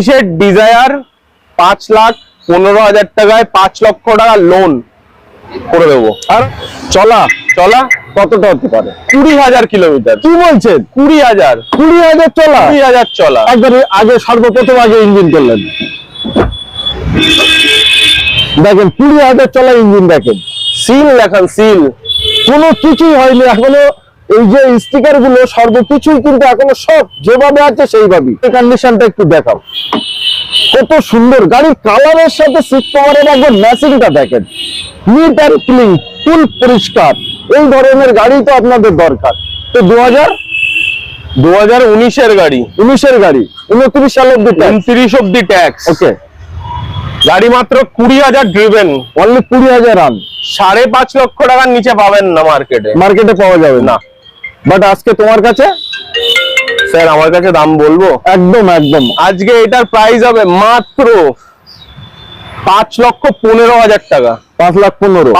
উনিশের ডিজায়ার পাঁচ লাখ পনেরো হাজার টাকায় পাঁচ লক্ষ টাকা লোন করে দেবো। আর চলা চলা কতটা হতে পারে? কুড়ি হাজার কিলোমিটার কি বলছেন? কুড়ি হাজার। কুড়ি হাজার চলা? কুড়ি হাজার চলা। একবার আগে সর্বপ্রথম আগে ইঞ্জিন করলেন। দেখেন কুড়ি হাজার চলা ইঞ্জিন দেখেন। সিল দেখান সিল কোনো কিছুই হয়নি এখনও এই যে স্টিকারগুলো সর্বকিছুই কিন্তু এখনও সব যেভাবে আছে সেইভাবেই। কন্ডিশনটা একটু দেখাও। কত সুন্দর গাড়ির কালারের সাথে সিট কভারের একবার ম্যাচিংটা দেখেন। নিট অ্যান্ড ক্লিন ফুল পরিষ্কার। এই ধরনের গাড়ি তো আপনাদের দরকার। তো দু হাজার দু হাজার উনিশের গাড়ি। উনিশের গাড়ি। উনত্রিশ সালের দিকে উনত্রিশ অব্দি ট্যাক্স ওকে। গাড়ি মাত্র কুড়ি হাজার ড্রিভেন অনলি কুড়ি হাজার রান সাড়ে পাঁচ লক্ষ টাকার নিচে পাবেন না মার্কেটে মার্কেটে পাওয়া যাবে না। বাট আজকে তোমার কাছে? স্যার আমার কাছে দাম বলব? একদম একদম। আজকে এটার প্রাইস হবে মাত্র পাঁচ লক্ষ পনেরো হাজার টাকা। পাঁচ লাখ পনেরো।